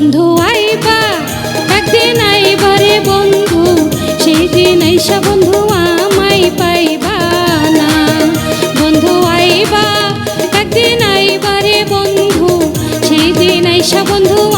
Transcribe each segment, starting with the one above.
বন্ধু, আইবা। একদিন আইবারে বন্ধু সেই দিন আইসা বন্ধু আমাই পাইবা না। বন্ধু, আইবা। একদিন আইবারে বন্ধু সেই দিন আইসা বন্ধু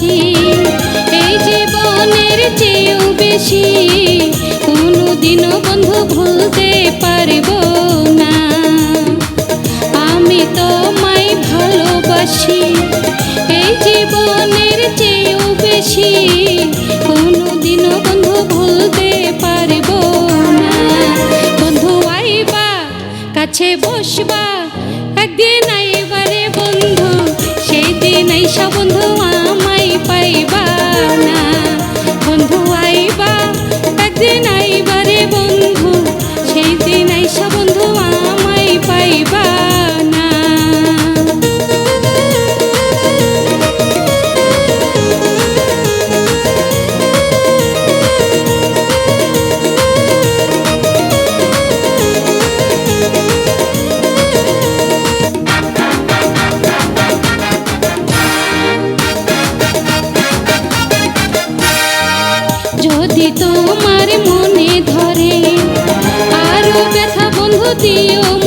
ভালোবাসি এই জীবনের চেয়েও বেশি। কোনোদিনও বন্ধু ভুলতে পারব না। আমি তোমায় ভালোবাসি, এই জীবনের চেয়েও বেশি। কোনোদিনও বন্ধু ভুলতে পারব না। বন্ধু আইবা, কাছে বসবা। একদিন আইবারে বন্ধু সেই দিন আইসা বন্ধু দিও